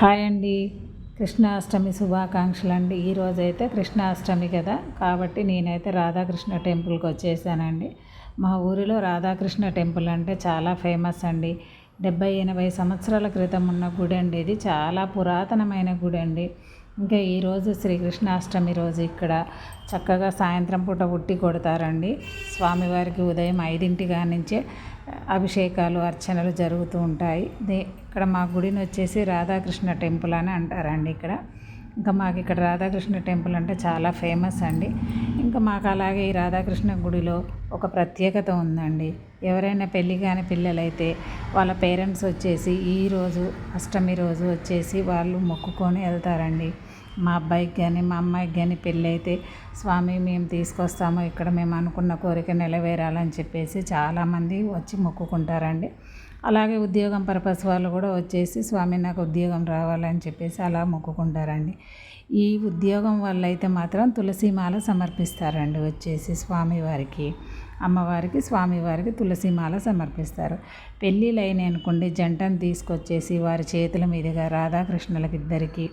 Hi అండి. కృష్ణాష్టమి శుభాకాంక్షలు అండి ఈరోజైతే కృష్ణాష్టమి కదా. కాబట్టి నేనైతే రాధాకృష్ణ టెంపుల్కి వచ్చేసానండి. మా ఊరిలో రాధాకృష్ణ టెంపుల్ అంటే చాలా ఫేమస్ అండి. డెబ్బై ఎనభై సంవత్సరాల క్రితం ఉన్న గుడి అండి ఇది. చాలా పురాతనమైన గుడి అండి. ఇంకా ఈరోజు శ్రీకృష్ణాష్టమి రోజు ఇక్కడ చక్కగా సాయంత్రం పూట ఉట్టి కొడతారండి. స్వామివారికి ఉదయం ఐదింటిగా నుంచే అభిషేకాలు అర్చనలు జరుగుతూ ఉంటాయి. ఇక్కడ మా గుడిని వచ్చేసి రాధాకృష్ణ టెంపుల్ అని అంటారండి ఇక్కడ. ఇంకా మాకు ఇక్కడ రాధాకృష్ణ టెంపుల్ అంటే చాలా ఫేమస్ అండి. ఇంకా మాకు అలాగే ఈ రాధాకృష్ణ గుడిలో ఒక ప్రత్యేకత ఉందండి. ఎవరైనా పెళ్ళి కాని పిల్లలైతే వాళ్ళ పేరెంట్స్ వచ్చేసి ఈరోజు అష్టమి రోజు వచ్చేసి వాళ్ళు మొక్కుకొని వెళ్తారండి. మా అబ్బాయికి కానీ మా అమ్మాయికి కానీ పెళ్ళైతే స్వామి మేము తీసుకొస్తాము ఇక్కడ మేము అనుకున్న కోరిక నెరవేరాలని చెప్పేసి చాలామంది వచ్చి మొక్కుకుంటారండి. అలాగే ఉద్యోగం పర్పస్ వాళ్ళు కూడా వచ్చేసి స్వామి నాకు ఉద్యోగం రావాలని చెప్పేసి అలా మొక్కుకుంటారండి. ఈ ఉద్యోగం వల్ల అయితే మాత్రం తులసిమాల సమర్పిస్తారండి వచ్చేసి స్వామివారికి అమ్మవారికి స్వామివారికి తులసిమాల సమర్పిస్తారు. పెళ్ళిళ్ళైన అనుకోండి జంటను తీసుకొచ్చేసి వారి చేతుల మీదుగా రాధాకృష్ణులకి ఇద్దరికి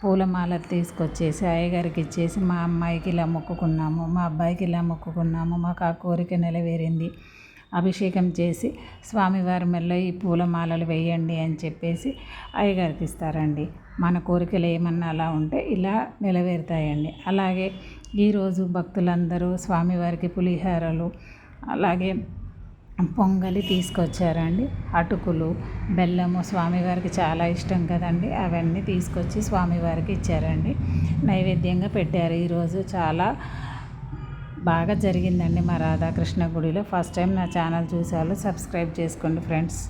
పూలమాల తీసుకొచ్చేసి అయ్యగారికి ఇచ్చేసి మా అమ్మాయికి ఇలా మొక్కుకున్నాము మా అబ్బాయికి ఇలా మొక్కుకున్నాము మాకు ఆ కోరిక నెరవేరింది అభిషేకం చేసి స్వామివారి మెల్లో ఈ పూలమాలలు వేయండి అని చెప్పేసి అయ్యగారికి ఇస్తారండి మన కోరికలు ఏమన్నా అలా ఉంటే ఇలా నెరవేరుతాయండి అలాగే ఈరోజు భక్తులందరూ స్వామివారికి పులిహారలు అలాగే పొంగలి తీసుకొచ్చారండి. అటుకులు బెల్లము స్వామివారికి చాలా ఇష్టం కదండి. అవన్నీ తీసుకొచ్చి స్వామివారికి ఇచ్చారండి. నైవేద్యంగా పెట్టారు. ఈరోజు చాలా బాగా జరిగిందండి మా రాధాకృష్ణ గుడిలో. ఫస్ట్ టైం నా ఛానల్ చూసే సబ్స్క్రైబ్ చేసుకోండి ఫ్రెండ్స్.